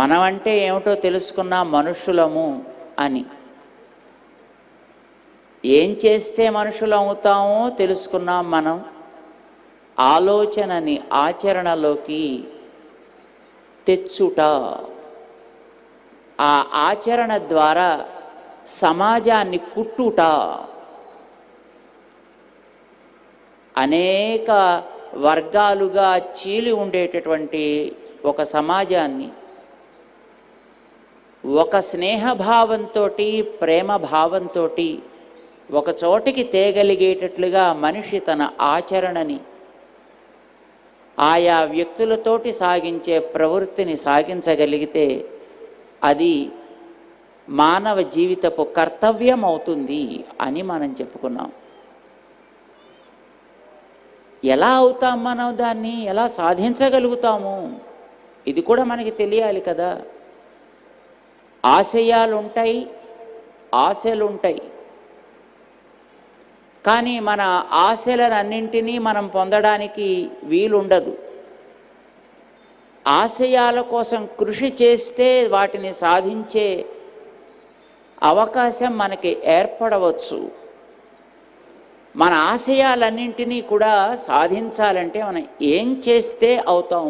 మనం అంటే ఏమిటో తెలుసుకున్నాం మనుషులము అని. ఏం చేస్తే మనుషులు అవుతామో తెలుసుకున్నాం మనం. ఆలోచనని ఆచరణలోకి తెచ్చుట. ఆ ఆచరణ ద్వారా సమాజాన్ని పుట్టుట. అనేక వర్గాలుగా చీలి ఉండేటటువంటి ఒక సమాజాన్ని ఒక స్నేహభావంతో ప్రేమ భావంతో ఒక చోటికి తేగలిగేటట్లుగా మనిషి తన ఆచరణని ఆయా వ్యక్తులతోటి సాగించే ప్రవృత్తిని సాగించగలిగితే అది మానవ జీవితపు కర్తవ్యం అవుతుంది అని మనం చెప్పుకున్నాం. ఎలా అవుతాం మనం దాన్ని? ఎలా సాధించగలుగుతాము? ఇది కూడా మనకి తెలియాలి కదా. ఆశయాలు ఉంటాయి ఆశలు ఉంటాయి కానీ మన ఆశలనన్నింటినీ మనం పొందడానికి వీలుండదు. ఆశయాల కోసం కృషి చేస్తే వాటిని సాధించే అవకాశం మనకి ఏర్పడవచ్చు. మన ఆశయాలన్నింటినీ కూడా సాధించాలంటే మనం ఏం చేస్తే అవుతాం?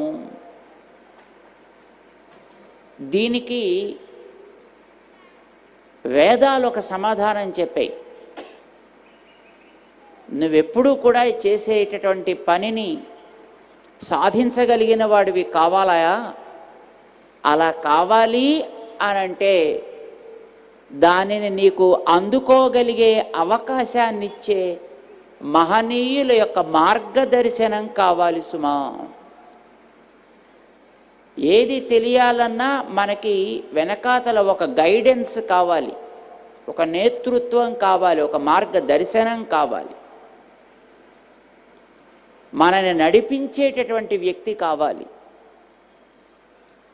దీనికి వేదాలు ఒక సమాధానం చెప్పాయి. నువ్వెప్పుడూ కూడా చేసేటటువంటి పనిని సాధించగలిగిన వాడివి కావాలయా? అలా కావాలి అనంటే దానిని నీకు అందుకోగలిగే అవకాశాన్నిచ్చే మహనీయుల యొక్క మార్గదర్శనం కావాలి సుమా. ఏది తెలియాలన్నా మనకి వెనకాతల ఒక గైడెన్స్ కావాలి. ఒక నేతృత్వం కావాలి. ఒక మార్గదర్శనం కావాలి. మనని నడిపించేటటువంటి వ్యక్తి కావాలి.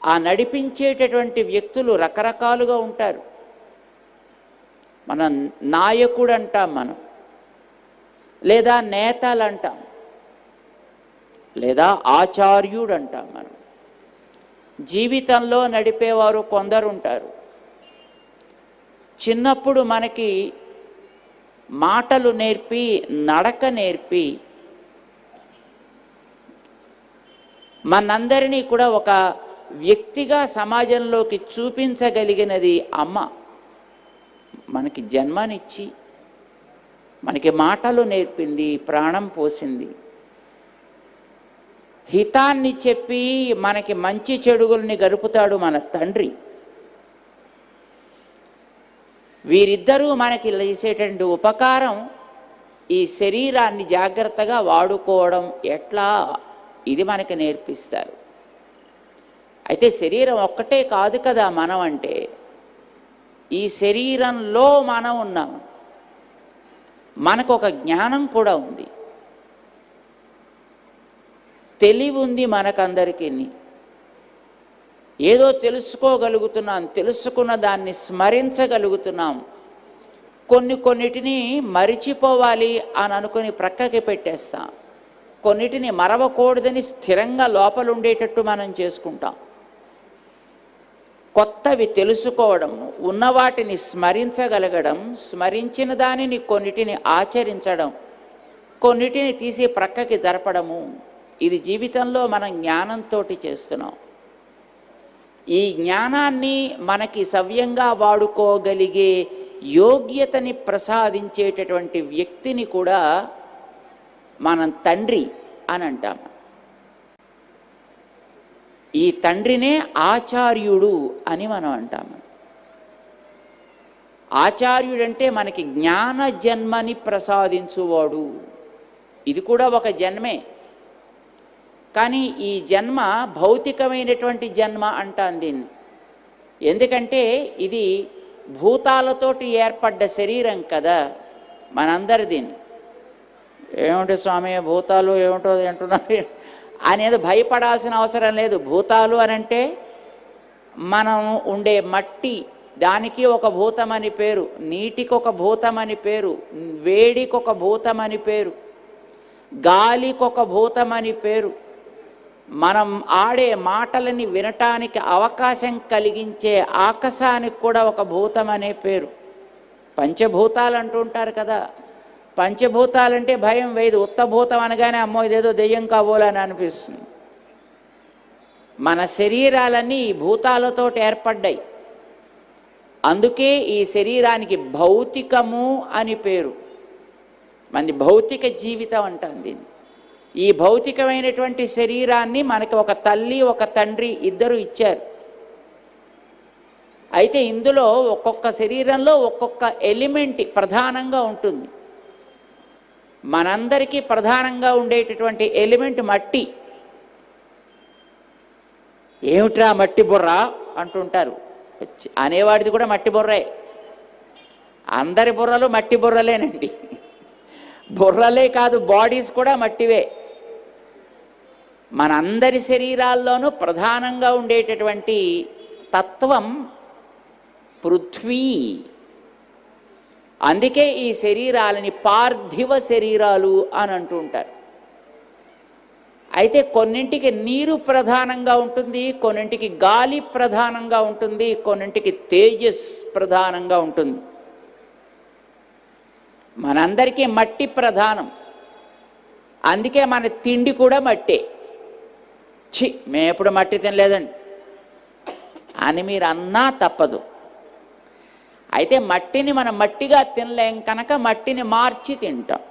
ఆ నడిపించేటటువంటి వ్యక్తులు రకరకాలుగా ఉంటారు. మన నాయకుడు అంటాం మనం. లేదా నేతలు అంటాం లేదా ఆచార్యుడు అంటాం మనం. జీవితంలో నడిపేవారు కొందరు ఉంటారు చిన్నప్పుడు మనకి మాటలు నేర్పి నడక నేర్పి మనందరినీ కూడా ఒక వ్యక్తిగా సమాజంలోకి చూపించగలిగినది అమ్మ. మనకి జన్మనిచ్చి మనకి మాటలు నేర్పింది ప్రాణం పోసింది. హితాన్ని చెప్పి మనకి మంచి చెడుగుల్ని గడుపుతాడు మన తండ్రి. వీరిద్దరూ మనకి చేసేటువంటి ఉపకారం ఈ శరీరాన్ని జాగ్రత్తగా వాడుకోవడం ఎట్లా? ఇది మనకి నేర్పిస్తారు. అయితే శరీరం ఒక్కటే కాదు కదా మనం అంటే ఈ శరీరంలో మనం ఉన్నాం. మనకు ఒక జ్ఞానం కూడా ఉంది. తెలివి ఉంది మనకందరికీ. ఏదో తెలుసుకోగలుగుతున్నాం తెలుసుకున్న దాన్ని స్మరించగలుగుతున్నాం. కొన్ని కొన్నిటిని మరిచిపోవాలి అని అనుకుని ప్రక్కకి పెట్టేస్తాం. కొన్నిటిని మరవకూడదని స్థిరంగా లోపల ఉండేటట్టు మనం చేసుకుంటాం. కొత్తవి తెలుసుకోవడం ఉన్న వాటిని స్మరించగలగడం స్మరించిన దానిని కొన్నిటిని ఆచరించడం కొన్నిటిని తీసి ప్రక్కకి జరపడము. ఇది జీవితంలో మనం జ్ఞానంతో చేస్తున్నాం. ఈ జ్ఞానాన్ని మనకి సవ్యంగా వాడుకోగలిగే యోగ్యతని ప్రసాదించేటటువంటి వ్యక్తిని కూడా మనం తండ్రి అని అంటాం. ఈ తండ్రినే ఆచార్యుడు అని మనం అంటాము ఆచార్యుడంటే మనకి జ్ఞాన జన్మని ప్రసాదించువాడు. ఇది కూడా ఒక జన్మే. కానీ ఈ జన్మ భౌతికమైనటువంటి జన్మ అంటాను దీన్ని. ఎందుకంటే ఇది భూతాలతోటి ఏర్పడ్డ శరీరం కదా మనందరిది ఏమిటి స్వామి భూతాలు ఏమిటో అంటున్నారు? అనేది భయపడాల్సిన అవసరం లేదు. భూతాలు అని అంటే మనం ఉండే మట్టి దానికి ఒక భూతమని పేరు నీటికి ఒక భూతమని పేరు వేడికి ఒక భూతమని పేరు గాలికి ఒక భూతమని పేరు మనం ఆడే మాటలని వినటానికి అవకాశం కలిగించే ఆకాశానికి కూడా ఒక భూతం అనే పేరు. పంచభూతాలు అంటూ ఉంటారు కదా. పంచభూతాలంటే భయం వేయదు. ఉత్తభూతం అనగానే అమ్మో ఇదేదో దెయ్యం కాబోలని అనిపిస్తుంది. మన శరీరాలన్నీ ఈ భూతాలతో ఏర్పడ్డాయి. అందుకే ఈ శరీరానికి భౌతికము అని పేరు. మంది భౌతిక జీవితం అంటాం దీన్ని. ఈ భౌతికమైనటువంటి శరీరాన్ని మనకి ఒక తల్లి ఒక తండ్రి ఇద్దరు ఇచ్చారు. అయితే ఇందులో ఒక్కొక్క శరీరంలో ఒక్కొక్క ఎలిమెంట్ ప్రధానంగా ఉంటుంది. మనందరికీ ప్రధానంగా ఉండేటటువంటి ఎలిమెంట్ మట్టి. ఏమిట్రా మట్టి బుర్ర అంటుంటారు. అనేవాడిది కూడా మట్టి బుర్రే. అందరి బుర్రలు మట్టి బుర్రలేనండి. బుర్రలే కాదు బాడీస్ కూడా మట్టివే. మనందరి శరీరాల్లోనూ ప్రధానంగా ఉండేటటువంటి తత్వం పృథ్వీ. అందుకే ఈ శరీరాలని పార్థివ శరీరాలు అని అంటూ ఉంటారు. అయితే కొన్నింటికి నీరు ప్రధానంగా ఉంటుంది కొన్నింటికి గాలి ప్రధానంగా ఉంటుంది కొన్నింటికి తేజస్ ప్రధానంగా ఉంటుంది. మనందరికీ మట్టి ప్రధానం. అందుకే మన తిండి కూడా మట్టే. చి మేము ఎప్పుడు మట్టి తినలేదండి. అని మీరు అన్నా తప్పదు. అయితే మట్టిని మనం మట్టిగా తినలేం కనుక మట్టిని మార్చి తింటాం.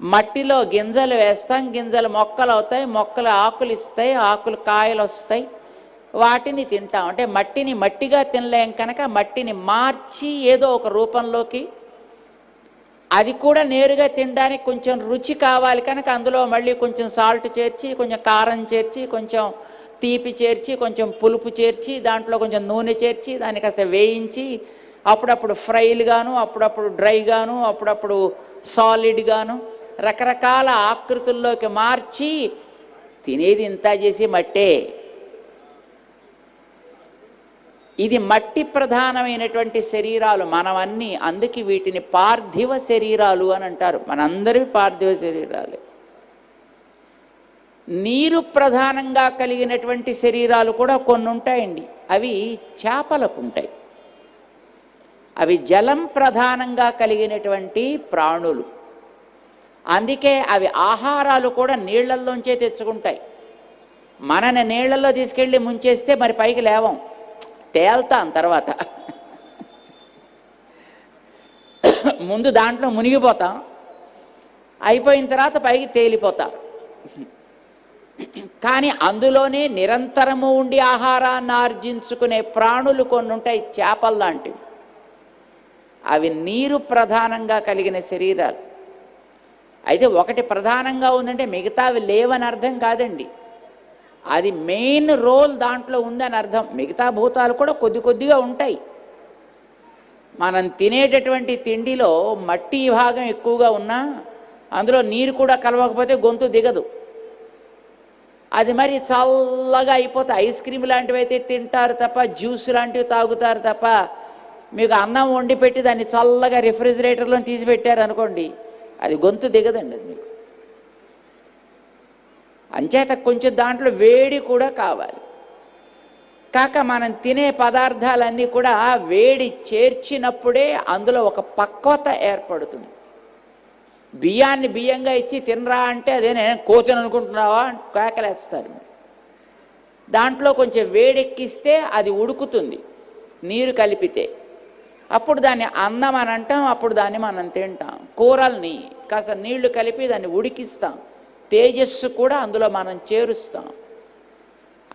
మట్టిలో గింజలు వేస్తాం గింజలు మొక్కలు అవుతాయి మొక్కలు ఆకులు ఇస్తాయి ఆకులు కాయలు వస్తాయి. వాటిని తింటాం. అంటే మట్టిని మట్టిగా తినలేం కనుక మట్టిని మార్చి ఏదో ఒక రూపంలోకి అది కూడా నేరుగా తినడానికి కొంచెం రుచి కావాలి కనుక అందులో మళ్ళీ కొంచెం సాల్ట్ చేర్చి కొంచెం కారం చేర్చి కొంచెం తీపి చేర్చి కొంచెం పులుపు చేర్చి దాంట్లో కొంచెం నూనె చేర్చి దాన్ని కాస్త వేయించి అప్పుడప్పుడు ఫ్రైలుగాను అప్పుడప్పుడు డ్రైగాను అప్పుడప్పుడు సాలిడ్గాను రకరకాల ఆకృతుల్లోకి మార్చి తినేది ఇంత చేసి మట్టే. ఇది మట్టి ప్రధానమైనటువంటి శరీరాలు మనవన్నీ అందుకే వీటిని పార్థివ శరీరాలు అని అంటారు. మనందరివి పార్థివ శరీరాలే. నీరు ప్రధానంగా కలిగినటువంటి శరీరాలు కూడా కొన్ని ఉంటాయండి అవి చేపలకు ఉంటాయి అవి జలం ప్రధానంగా కలిగినటువంటి ప్రాణులు. అందుకే అవి ఆహారాలు కూడా నీళ్ళల్లోంచే తెచ్చుకుంటాయి. మనని నీళ్ళలో తీసుకెళ్ళి ముంచేస్తే మరి పైకి లేవం. తేల్తాను తర్వాత. ముందు దాంట్లో మునిగిపోతాం. అయిపోయిన తర్వాత పైకి తేలిపోతాం. కానీ అందులోనే నిరంతరము ఉండి ఆహారాన్ని ఆర్జించుకునే ప్రాణులు కొన్ని ఉంటాయి చేపలు లాంటివి. అవి నీరు ప్రధానంగా కలిగిన శరీరాలు. అయితే ఒకటి ప్రధానంగా ఉందంటే మిగతావి లేవని అర్థం కాదండి. అది మెయిన్ రోల్ దాంట్లో ఉందని అర్థం. మిగతా భూతాలు కూడా కొద్ది కొద్దిగా ఉంటాయి. మనం తినేటటువంటి తిండిలో మట్టి భాగం ఎక్కువగా ఉన్నా అందులో నీరు కూడా కలవకపోతే గొంతు దిగదు. అది మరి చల్లగా అయిపోతే ఐస్ క్రీమ్ లాంటివి అయితే తింటారు తప్ప జ్యూస్ లాంటివి తాగుతారు తప్ప మీకు అన్నం వండి పెట్టి దాన్ని చల్లగా రిఫ్రిజిరేటర్లో తీసి పెట్టారు అనుకోండి అది గొంతు దిగదండి అది మీకు. అంచేత కొంచెం దాంట్లో వేడి కూడా కావాలి. కాక మనం తినే పదార్థాలన్నీ కూడా వేడి చేర్చినప్పుడే అందులో ఒక పక్వత ఏర్పడుతుంది. బియ్యాన్ని బియ్యంగా ఇచ్చి తినరా అంటే అదే నేను కోతిని అనుకుంటున్నావా కేకలేస్తారు. దాంట్లో కొంచెం వేడెక్కిస్తే అది ఉడుకుతుంది నీరు కలిపితే. అప్పుడు దాన్ని అన్నం అని అంటాం అప్పుడు దాన్ని మనం తింటాం. కూరల్ని కాస్త నీళ్ళు కలిపి దాన్ని ఉడికిస్తాం. తేజస్సు కూడా అందులో మనం చేరుస్తాం.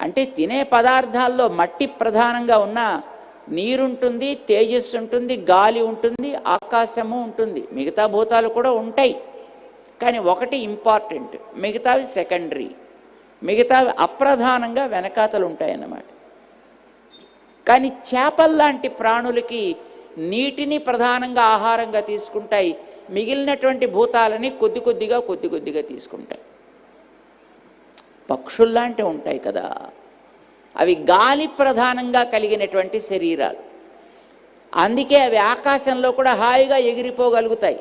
అంటే తినే పదార్థాల్లో మట్టి ప్రధానంగా ఉన్న నీరుంటుంది తేజస్సు ఉంటుంది గాలి ఉంటుంది ఆకాశము ఉంటుంది. మిగతా భూతాలు కూడా ఉంటాయి. కానీ ఒకటి ఇంపార్టెంట్ మిగతావి సెకండరీ. మిగతావి అప్రధానంగా వెనకాతలు ఉంటాయన్నమాట. కానీ చేపల్లాంటి ప్రాణులకి నీటిని ప్రధానంగా ఆహారంగా తీసుకుంటాయి. మిగిలినటువంటి భూతాలని కొద్ది కొద్దిగా కొద్ది కొద్దిగా తీసుకుంటాయి. పక్షుల్లాంటివి ఉంటాయి కదా. అవి గాలి ప్రధానంగా కలిగినటువంటి శరీరాలు. అందుకే అవి ఆకాశంలో కూడా హాయిగా ఎగిరిపోగలుగుతాయి.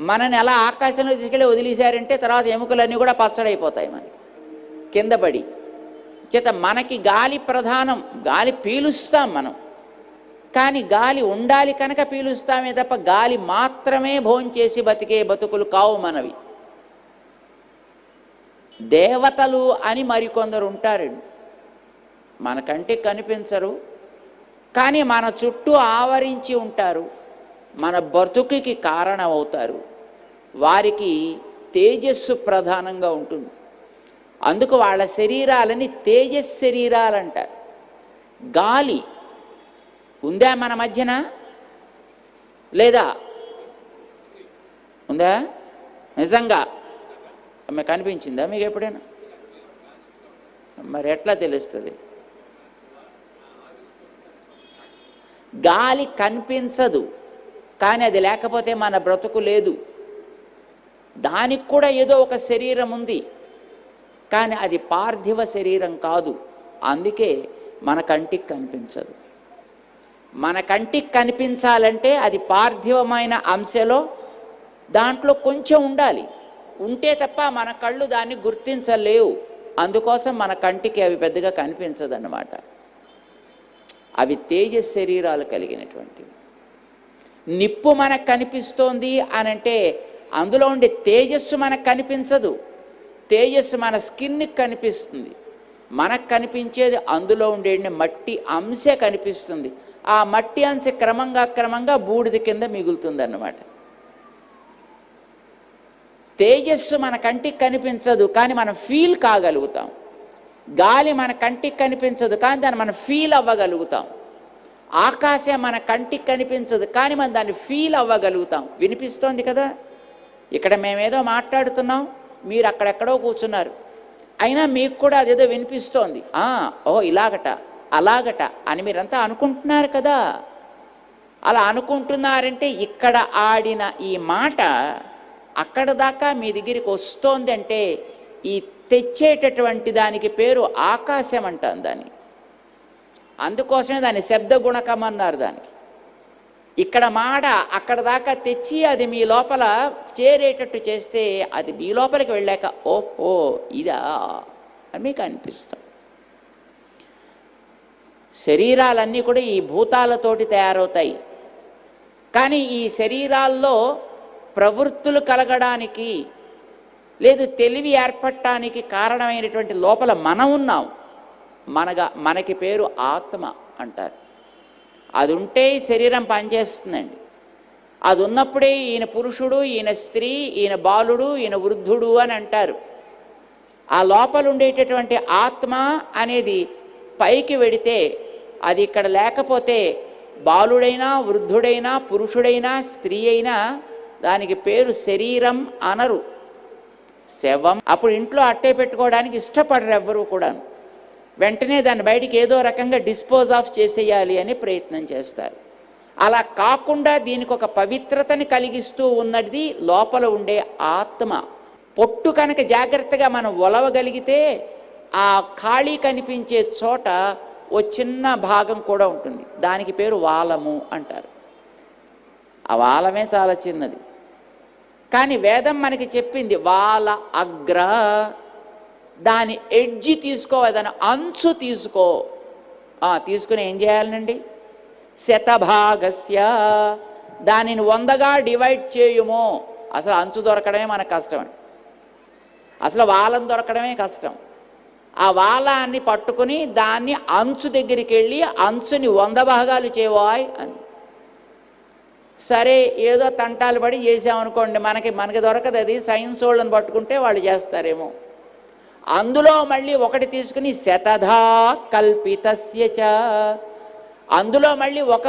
మనని ఎలా ఆకాశంలో తీసుకెళ్ళి వదిలేశారంటే తర్వాత ఎముకలన్నీ కూడా పచ్చడైపోతాయి మనకి. కింద పడి. చేత మనకి గాలి ప్రధానం. గాలి పీలుస్తాం మనం. కానీ గాలి ఉండాలి కనుక పీలుస్తామే తప్ప గాలి మాత్రమే భోంచేసి బతికే బతుకులు కావు మనవి. దేవతలు అని మరికొందరు ఉంటారండి మన కంటికి కనిపించరు. కానీ మన చుట్టూ ఆవరించి ఉంటారు. మన బ్రతుకుకి కారణమవుతారు. వారికి తేజస్సు ప్రధానంగా ఉంటుంది. అందుకు వాళ్ళ శరీరాలని తేజస్ శరీరాలు అంటారు గాలి ఉందా మన మధ్యన? లేదా? ఉందా? నిజంగా? మీకు కనిపించిందా మీకు ఎప్పుడైనా? మరి ఎట్లా తెలుస్తుంది? గాలి కనిపించదు కానీ అది లేకపోతే మన బ్రతుకు లేదు. దానికి కూడా ఏదో ఒక శరీరం ఉంది కానీ అది పార్థివ శరీరం కాదు. అందుకే మన కంటికి కనిపించదు. మన కంటికి కనిపించాలంటే అది పార్థివమైన అంశలో దాంట్లో కొంచెం ఉండాలి. ఉంటే తప్ప మన కళ్ళు దాన్ని గుర్తించలేవు. అందుకోసం మన కంటికి అవి పెద్దగా కనిపించదన్నమాట. అవి తేజ శరీరాలు కలిగినటువంటివి. నిప్పు మనకు కనిపిస్తోంది అని అంటే అందులో ఉండే తేజస్సు మనకు కనిపించదు. తేజస్సు మన స్కిన్కి కనిపిస్తుంది. మనకు కనిపించేది అందులో ఉండే మట్టి అంశ కనిపిస్తుంది. ఆ మట్టి అంశ క్రమంగా క్రమంగా బూడిద కింద మిగులుతుంది అన్నమాట తేజస్సు మన కంటికి కనిపించదు కానీ మనం ఫీల్ కాగలుగుతాం. గాలి మన కంటికి కనిపించదు కానీ దాన్ని మనం ఫీల్ అవ్వగలుగుతాం. ఆకాశం మన కంటికి కనిపించదు కానీ మనం దాన్ని ఫీల్ అవ్వగలుగుతాం. వినిపిస్తోంది కదా? ఇక్కడ మేమేదో మాట్లాడుతున్నాం మీరు అక్కడెక్కడో కూర్చున్నారు. అయినా మీకు కూడా అదేదో వినిపిస్తోంది. ఓ ఇలాగట. అలాగట అని మీరంతా అనుకుంటున్నారు కదా. అలా అనుకుంటున్నారంటే ఇక్కడ ఆడిన ఈ మాట అక్కడ దాకా మీ దగ్గరికి వస్తోంది అంటే ఈ తెచ్చేటటువంటి దానికి పేరు ఆకాశం అంటాం దాన్ని. అందుకోసమే దాన్ని శబ్ద గుణకం అన్నారు దానికి. ఇక్కడ మాట అక్కడ దాకా తెచ్చి అది మీ లోపల చేరేటట్టు చేస్తే అది మీ లోపలికి వెళ్ళాక ఓహో ఇదా అని మీకు అనిపిస్తాం. శరీరాలన్నీ కూడా ఈ భూతాలతోటి తయారవుతాయి. కానీ ఈ శరీరాల్లో ప్రవృత్తులు కలగడానికి లేదు తెలివి ఏర్పడటానికి కారణమైనటువంటి లోపల మనం ఉన్నాం. మనగా మనకి పేరు ఆత్మ అంటారు. అది ఉంటే ఈ శరీరం పనిచేస్తుందండి. అది ఉన్నప్పుడే ఈయన పురుషుడు ఈయన స్త్రీ ఈయన బాలుడు ఈయన వృద్ధుడు అని అంటారు. ఆ లోపల ఉండేటటువంటి ఆత్మ అనేది పైకి వెడితే అది ఇక్కడ లేకపోతే బాలుడైనా వృద్ధుడైనా పురుషుడైనా స్త్రీ అయినా దానికి పేరు శరీరం అనరు. శవం. అప్పుడు ఇంట్లో అట్టే పెట్టుకోవడానికి ఇష్టపడరు ఎవ్వరూ కూడా వెంటనే దాన్ని బయటికి ఏదో రకంగా డిస్పోజ్ ఆఫ్ చేసేయాలి అని ప్రయత్నం చేస్తారు. అలా కాకుండా దీనికి ఒక పవిత్రతని కలిగిస్తూ ఉన్నది లోపల ఉండే ఆత్మ. పొట్టు కనుక జాగ్రత్తగా మనం ఒలవగలిగితే ఆ ఖాళీ కనిపించే చోట ఓ చిన్న భాగం కూడా ఉంటుంది. దానికి పేరు వాలము అంటారు. ఆ వాలమే చాలా చిన్నది. కానీ వేదం మనకి చెప్పింది వాల అగ్ర దాని ఎడ్జి తీసుకో దాని అంచు తీసుకో. తీసుకుని ఏం చేయాలండి శతభాగస్య దానిని వందగా డివైడ్ చేయుమో. అసలు అంచు దొరకడమే మనకు కష్టం అసలు వాలం దొరకడమే కష్టం. ఆ వాలాన్ని పట్టుకుని దాన్ని అంచు దగ్గరికి వెళ్ళి అంచుని వంద భాగాలు చేయవాయ్ అని. సరే ఏదో తంటాలు పడి చేసామనుకోండి మనకి మనకి దొరకదు అది సైన్స్ వాళ్ళని పట్టుకుంటే వాళ్ళు చేస్తారేమో. అందులో మళ్ళీ ఒకటి తీసుకుని శతధా కల్పితస్య చ. అందులో మళ్ళీ ఒక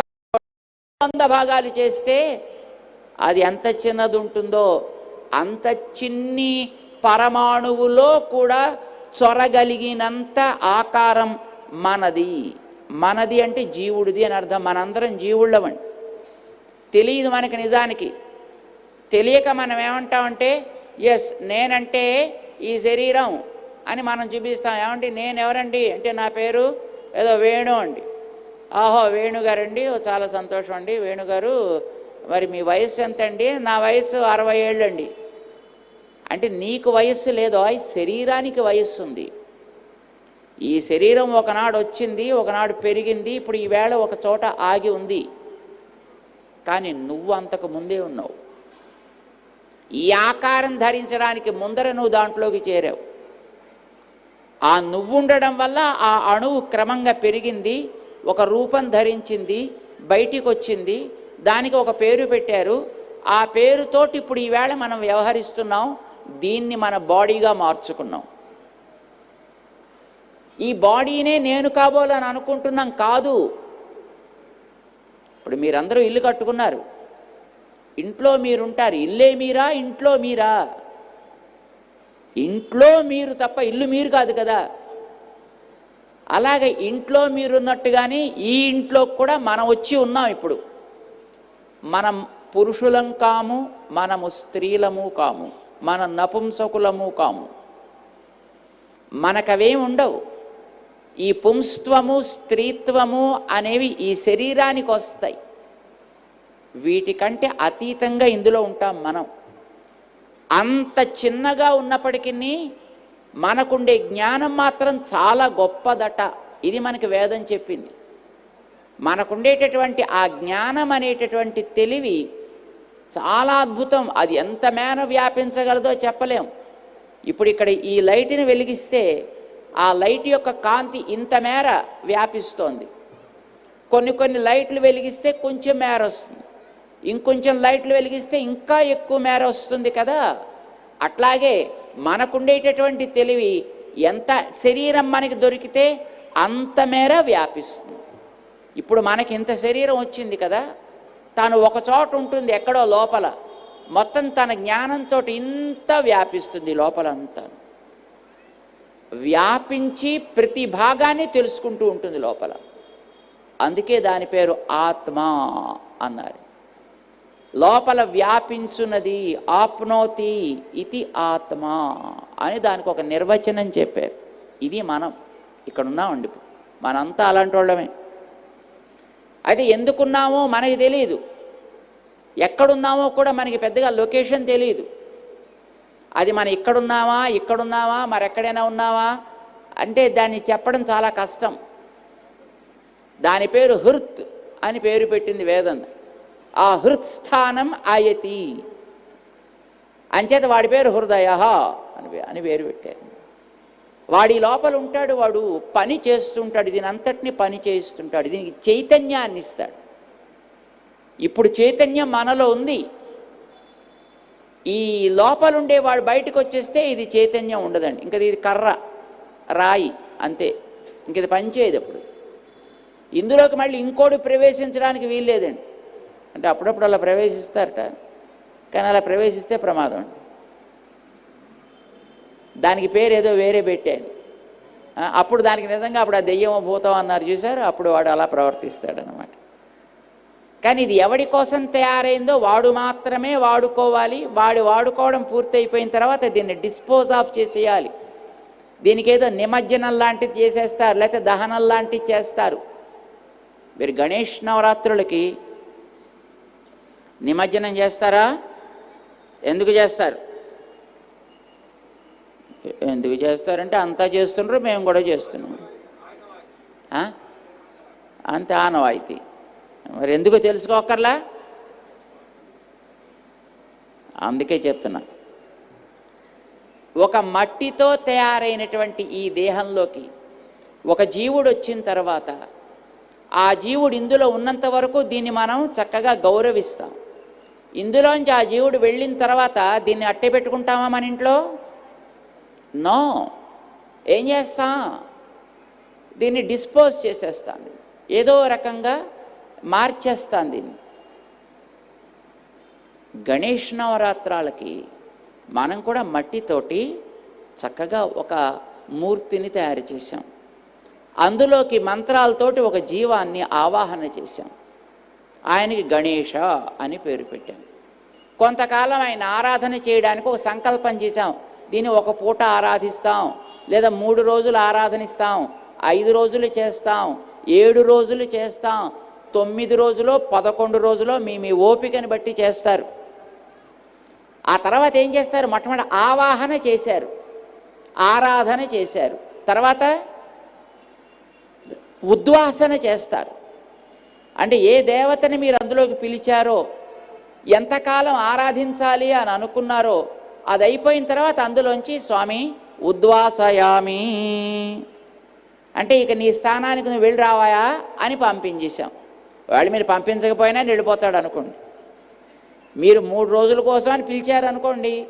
వంద భాగాలు చేస్తే అది ఎంత చిన్నది ఉంటుందో అంత చిన్ని పరమాణువులో కూడా చొరగలిగినంత ఆకారం మనది. మనది అంటే జీవుడిది అని అర్థం. మనందరం జీవుళ్ళమండి. తెలియదు మనకి నిజానికి. తెలియక మనం ఏమంటామంటే ఎస్ నేనంటే ఈ శరీరం అని మనం చూపిస్తాం. ఏమండి? నేను ఎవరండి అంటే నా పేరు ఏదో వేణు అండి. ఆహో వేణుగారండి చాలా సంతోషం అండి. వేణుగారు మరి మీ వయస్సు ఎంత అండి నా వయస్సు అరవై ఏళ్ళు అండి అంటే నీకు వయస్సు లేదో ఆ శరీరానికి వయస్సు ఉంది ఈ శరీరం ఒకనాడు వచ్చింది ఒకనాడు పెరిగింది ఇప్పుడు ఈవేళ ఒక చోట ఆగి ఉంది. కానీ నువ్వు అంతకు ముందే ఉన్నావు. ఈ ఆకారం ధరించడానికి ముందర నువ్వు దాంట్లోకి చేరావు. ఆ నువ్వు ఉండడం వల్ల ఆ అణువు క్రమంగా పెరిగింది ఒక రూపం ధరించింది బయటికి వచ్చింది దానికి ఒక పేరు పెట్టారు. ఆ పేరుతోటి ఇప్పుడు ఈవేళ మనం వ్యవహరిస్తున్నాం. దీన్ని మన బాడీగా మార్చుకున్నాం. ఈ బాడీనే నేను కాబోలని అనుకుంటున్నాం కాదు. ఇప్పుడు మీరందరూ ఇల్లు కట్టుకున్నారు. ఇంట్లో మీరుంటారు. ఇల్లే మీరా? ఇంట్లో మీరా? ఇంట్లో మీరు తప్ప ఇల్లు మీరు కాదు కదా. అలాగే ఇంట్లో మీరున్నట్టుగానే ఈ ఇంట్లో కూడా మనం వచ్చి ఉన్నాం ఇప్పుడు. మనం పురుషులం కాము మనము స్త్రీలము కాము. మన నపుంసకులము కాము. మనకవేం ఉండవు. ఈ పుంస్త్వము స్త్రీత్వము అనేవి ఈ శరీరానికి వస్తాయి. వీటికంటే అతీతంగా ఇందులో ఉంటాం మనం. అంత చిన్నగా ఉన్నప్పటికీ మనకుండే జ్ఞానం మాత్రం చాలా గొప్పదట. ఇది మనకి వేదం చెప్పింది. మనకుండేటటువంటి ఆ జ్ఞానం అనేటటువంటి తెలివి చాలా అద్భుతం. అది ఎంత మేర వ్యాపించగలదో చెప్పలేం. ఇప్పుడు ఇక్కడ ఈ లైట్ని వెలిగిస్తే ఆ లైట్ యొక్క కాంతి ఇంత మేర వ్యాపిస్తోంది. కొన్ని కొన్ని లైట్లు వెలిగిస్తే కొంచెం మేర వస్తుంది. ఇంకొంచెం లైట్లు వెలిగిస్తే ఇంకా ఎక్కువ మేర వస్తుంది కదా. అట్లాగే మనకుండేటటువంటి తెలివి ఎంత శరీరం మనకి దొరికితే అంత మేర వ్యాపిస్తుంది. ఇప్పుడు మనకి ఇంత శరీరం వచ్చింది కదా. తాను ఒక చోట ఉంటుంది ఎక్కడో లోపల. మొత్తం తన జ్ఞానంతో ఇంత వ్యాపిస్తుంది లోపలంతా. వ్యాపించి ప్రతి భాగాన్ని తెలుసుకుంటూ ఉంటుంది లోపల. అందుకే దాని పేరు ఆత్మ అన్నారు. లోపల వ్యాపించున్నది ఆప్నోతి ఇది ఆత్మ అని దానికి ఒక నిర్వచనం చెప్పారు. ఇది మనం ఇక్కడ ఉన్నామండి మనంతా అలాంటి వాళ్ళమే అయితే ఎందుకున్నామో మనకి తెలియదు ఎక్కడున్నామో కూడా మనకి పెద్దగా లొకేషన్ తెలియదు అది మనం ఇక్కడున్నామా ఇక్కడున్నావా మరెక్కడైనా ఉన్నామా అంటే దాన్ని చెప్పడం చాలా కష్టం. దాని పేరు హృత్ అని పేరు పెట్టింది వేదం. ఆ హృత్ స్థానం ఆయతి. అంచేత వాడి పేరు హృదయ అని అని పేరు పెట్టారు. వాడి లోపల ఉంటాడు వాడు పని చేస్తుంటాడు దీని అంతటిని పని చేస్తుంటాడు దీనికి చైతన్యాన్ని ఇస్తాడు. ఇప్పుడు చైతన్యం మనలో ఉంది. ఈ లోపల ఉండేవాడు బయటకు వచ్చేస్తే ఇది చైతన్యం ఉండదండి. ఇంకా ఇది కర్ర రాయి అంతే. ఇంక ఇది పనిచేయదు అప్పుడు ఇందులోకి మళ్ళీ ఇంకోటి ప్రవేశించడానికి వీల్లేదండి. అంటే అప్పుడప్పుడు అలా ప్రవేశిస్తారట. కానీ అలా ప్రవేశిస్తే ప్రమాదం అండి. దానికి పేరు ఏదో వేరే పెట్టాను. అప్పుడు దానికి నిజంగా అప్పుడు ఆ దెయ్యం భూతం అన్నారు చూశారు? అప్పుడు వాడు అలా ప్రవర్తిస్తాడనమాట కానీ ఇది ఎవడి కోసం తయారైందో వాడు మాత్రమే వాడుకోవాలి. వాడు వాడుకోవడం పూర్తయిపోయిన తర్వాత దీన్ని డిస్పోజ్ ఆఫ్ చేసేయాలి. దీనికి ఏదో నిమజ్జనం లాంటిది చేసేస్తారు లేకపోతే దహనం లాంటిది చేస్తారు. మీరు గణేష్ నవరాత్రులకి నిమజ్జనం చేస్తారా? ఎందుకు చేస్తారు? ఎందుకు చేస్తారంటే అంతా చేస్తుండ్రు మేము కూడా చేస్తున్నాం. అంత ఆనవాయితీ. మరి ఎందుకు తెలుసుకోకర్లా అందుకే చెప్తున్నా. ఒక మట్టితో తయారైనటువంటి ఈ దేహంలోకి ఒక జీవుడు వచ్చిన తర్వాత ఆ జీవుడు ఇందులో ఉన్నంత వరకు దీన్ని మనం చక్కగా గౌరవిస్తాం. ఇందులోంచి ఆ జీవుడు వెళ్ళిన తర్వాత దీన్ని అట్టే పెట్టుకుంటామా మన ఇంట్లో? నో. ఏం చేస్తా? దీన్ని డిస్పోజ్ చేసేస్తాను. ఏదో రకంగా మార్చేస్తాను దీన్ని. గణేష్ నవరాత్రాలకి మనం కూడా మట్టితోటి చక్కగా ఒక మూర్తిని తయారు చేశాం. అందులోకి మంత్రాలతోటి ఒక జీవాన్ని ఆవాహన చేశాం. ఆయనకి గణేష అని పేరు పెట్టాం. కొంతకాలం ఆయన ఆరాధన చేయడానికి ఒక సంకల్పం చేశాం. దీన్ని ఒక పూట ఆరాధిస్తాం లేదా మూడు రోజులు ఆరాధనిస్తాం ఐదు రోజులు చేస్తాం ఏడు రోజులు చేస్తాం తొమ్మిది రోజులో పదకొండు రోజులో మీ మీ ఓపికని బట్టి చేస్తారు. ఆ తర్వాత ఏం చేస్తారు? మొట్టమొదటి ఆవాహన చేశారు. ఆరాధన చేశారు. తర్వాత ఉద్వాసన చేస్తారు. అంటే ఏ దేవతని మీరు అందులోకి పిలిచారో ఎంతకాలం ఆరాధించాలి అని అనుకున్నారో అది అయిపోయిన తర్వాత అందులోంచి స్వామి ఉద్వాసయామి. అంటే ఇక నీ స్థానానికి నువ్వు వెళ్ళి రావాయా అని పంపించేశాం. వాళ్ళు మీరు పంపించకపోయినా నేను వెళ్ళిపోతాడు అనుకోండి. మీరు మూడు రోజుల కోసం అని పిలిచారనుకోండి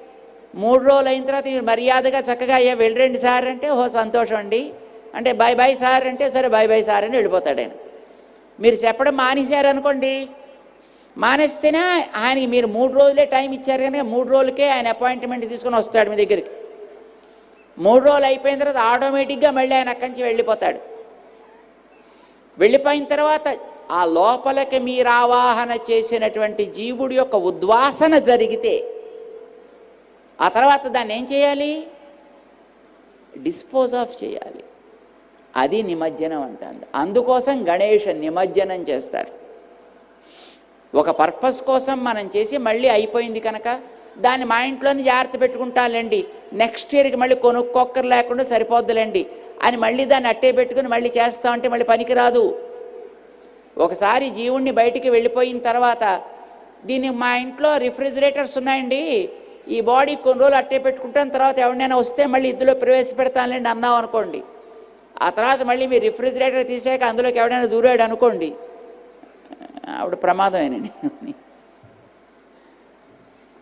మూడు రోజులు అయిన తర్వాత మీరు మర్యాదగా చక్కగా అయ్యా వెళ్ళండి సార్ అంటే ఓ సంతోషం అండి. అంటే బాయ్ బాయ్ సార్ అంటే సరే బాయ్ బాయ్ సార్ అని వెళ్ళిపోతాడు ఆయన. మీరు చెప్పడం మానేశారనుకోండి మానేస్తేనే ఆయనకి మీరు మూడు రోజులే టైం ఇచ్చారు కనుక మూడు రోజులకే ఆయన అపాయింట్మెంట్ తీసుకొని వస్తాడు మీ దగ్గరికి. మూడు రోజులు అయిపోయిన తర్వాత ఆటోమేటిక్గా మళ్ళీ ఆయన అక్కడి నుంచి వెళ్ళిపోతాడు. వెళ్ళిపోయిన తర్వాత ఆ లోపలికి మీరు ఆవాహన చేసినటువంటి జీవుడి యొక్క ఉద్వాసన జరిగితే ఆ తర్వాత దాన్ని ఏం చేయాలి? డిస్పోజ్ ఆఫ్ చేయాలి. అది నిమజ్జనం అంటుంది. అందుకోసం గణేష్ నిమజ్జనం చేస్తారు. ఒక పర్పస్ కోసం మనం చేసి మళ్ళీ అయిపోయింది కనుక దాన్ని మా ఇంట్లోనే జాగ్రత్త పెట్టుకుంటానులేండి. నెక్స్ట్ ఇయర్కి మళ్ళీ కొనుక్కొక్కరు లేకుండా సరిపోద్దులేండి. అని మళ్ళీ దాన్ని అట్టే పెట్టుకుని మళ్ళీ చేస్తా ఉంటే మళ్ళీ పనికిరాదు ఒకసారి జీవుణ్ణి బయటికి వెళ్ళిపోయిన తర్వాత దీన్ని మా ఇంట్లో రిఫ్రిజిరేటర్స్ ఉన్నాయండి. ఈ బాడీ కొన్ని రోజులు అట్టే పెట్టుకుంటాను తర్వాత ఎవరినైనా వస్తే మళ్ళీ ఇందులో ప్రవేశపెడతానులేండి అన్నాం అనుకోండి. ఆ తర్వాత మళ్ళీ మీరు రిఫ్రిజిరేటర్ తీసాక అందులోకి ఎవడైనా దూరాడు అనుకోండి. ఆవిడ ప్రమాదమేనండి.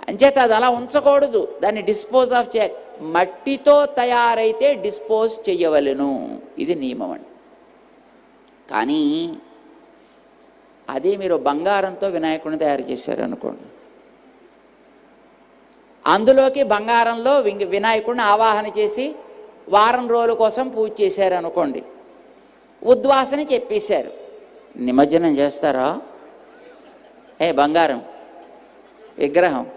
అంచేత అది అలా ఉంచకూడదు. దాన్ని డిస్పోజ్ ఆఫ్ చేయాలి మట్టితో తయారైతే డిస్పోజ్ చెయ్యవలెను. ఇది నియమం అండి. కానీ అదే మీరు బంగారంతో వినాయకుడిని తయారు చేశారు అనుకోండి అందులోకి బంగారంలో వినాయకుడిని ఆవాహన చేసి వారం రోజుల కోసం పూజ చేశారు అనుకోండి ఉద్వాసన చెప్పేశారు. నిమజ్జనం చేస్తారా? ఏ బంగారం. విగ్రహం.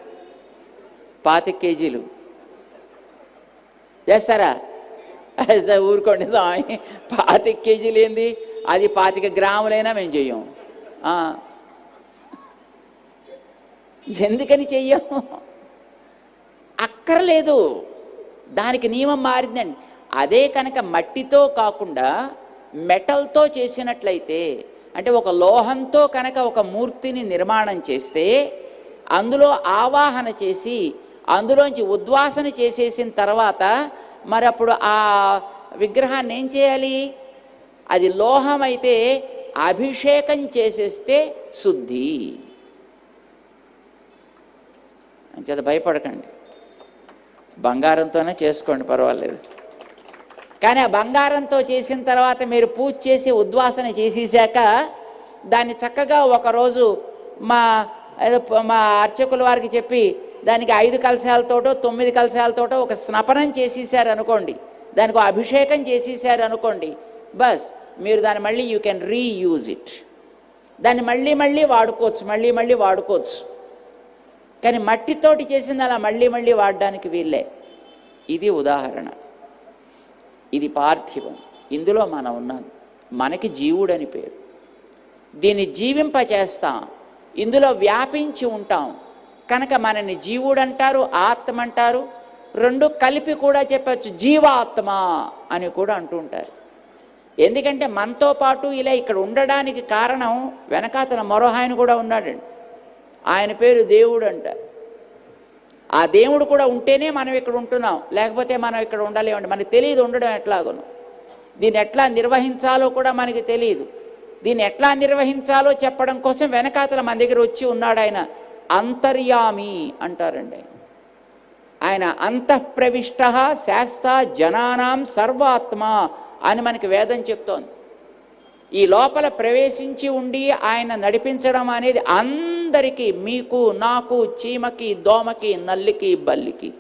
పాతిక కేజీలు. చేస్తారా? సార్ ఊరుకోండి స్వామి. పాతిక కేజీలు ఏంది? అది పాతిక గ్రాములైనా మేము చెయ్యం ఎందుకని చెయ్యం? అక్కర్లేదు. దానికి నియమం మారిందండి. అదే కనుక మట్టితో కాకుండా మెటల్తో చేసినట్లయితే అంటే ఒక లోహంతో కనుక ఒక మూర్తిని నిర్మాణం చేస్తే అందులో ఆవాహన చేసి అందులోంచి ఉద్వాసన చేసేసిన తర్వాత మరి అప్పుడు ఆ విగ్రహాన్ని ఏం చేయాలి? అది లోహం అయితే అభిషేకం చేసేస్తే శుద్ధి. అంచేత భయపడకండి. బంగారంతోనే చేసుకోండి పర్వాలేదు. కానీ ఆ బంగారంతో చేసిన తర్వాత మీరు పూజ చేసి ఉద్వాసన చేసేసాక దాన్ని చక్కగా ఒకరోజు మా ఏదో మా అర్చకుల వారికి చెప్పి దానికి ఐదు కలశాలతోటో తొమ్మిది కలశాలతోటో ఒక స్నపనం చేసేసారు అనుకోండి. దానికి అభిషేకం చేసేసారు అనుకోండి. బస్ మీరు దాన్ని మళ్ళీ యూ కెన్ రీయూజ్ ఇట్. దాన్ని మళ్ళీ మళ్ళీ వాడుకోవచ్చు మళ్ళీ మళ్ళీ వాడుకోవచ్చు. కానీ మట్టితోటి చేసింది అలా మళ్ళీ మళ్ళీ వాడడానికి వీళ్ళే ఇది ఉదాహరణ. ఇది పార్థివం. ఇందులో మనం ఉన్నాం. మనకి జీవుడని పేరు. దీన్ని జీవింపచేస్తాం. ఇందులో వ్యాపించి ఉంటాం. కనుక మనని జీవుడు అంటారు ఆత్మ అంటారు రెండు కలిపి కూడా చెప్పచ్చు జీవాత్మ అని కూడా అంటూ ఉంటారు. ఎందుకంటే మనతో పాటు ఇలా ఇక్కడ ఉండడానికి కారణం వెనకాతల మరో ఆయన కూడా ఉన్నాడండి. ఆయన పేరు దేవుడు అంటారు ఆ దేవుడు కూడా ఉంటేనే మనం ఇక్కడ ఉంటున్నాం. లేకపోతే మనం ఇక్కడ ఉండలేమండి. మనకి తెలియదు ఉండడం ఎట్లాగను. దీన్ని ఎట్లా నిర్వహించాలో కూడా మనకి తెలియదు. దీన్ని ఎట్లా నిర్వహించాలో చెప్పడం కోసం వెనకాతల మన దగ్గర వచ్చి ఉన్నాడు ఆయన. అంతర్యామి అంటారండి ఆయన. ఆయన అంతఃప్రవిష్ట శాస్త జనానాం సర్వాత్మ అని మనకి వేదం చెప్తోంది. ఈ లోపల ప్రవేశించి ఉండి ఆయన నడిపించడం అనేది అందరికీ మీకు నాకు చీమకి దోమకి నల్లికి బల్లికి.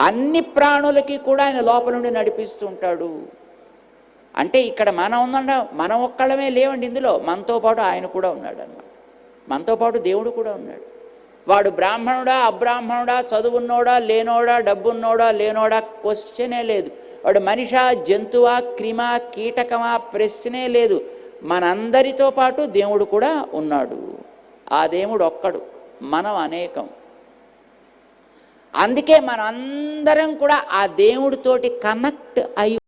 అన్ని ప్రాణులకి కూడా ఆయన లోపల నుండి నడిపిస్తుంటాడు అంటే ఇక్కడ మనం ఉందండ మనం ఒక్కళ్ళమే లేవండి ఇందులో. మనతో పాటు ఆయన కూడా ఉన్నాడు అన్నమాట మనతో పాటు దేవుడు కూడా ఉన్నాడు. వాడు బ్రాహ్మణుడా అబ్రాహ్మణుడా చదువున్నోడా లేనోడా డబ్బున్నోడా లేనోడా క్వశ్చనే లేదు. వాడు మనిషా జంతువా క్రిమ కీటకమా ప్రశ్నే లేదు. మనందరితో పాటు దేవుడు కూడా ఉన్నాడు. ఆ దేవుడు ఒక్కడు మనం అనేకం. అందుకే మనందరం అందరం కూడా ఆ దేవుడితోటి కనెక్ట్ అయి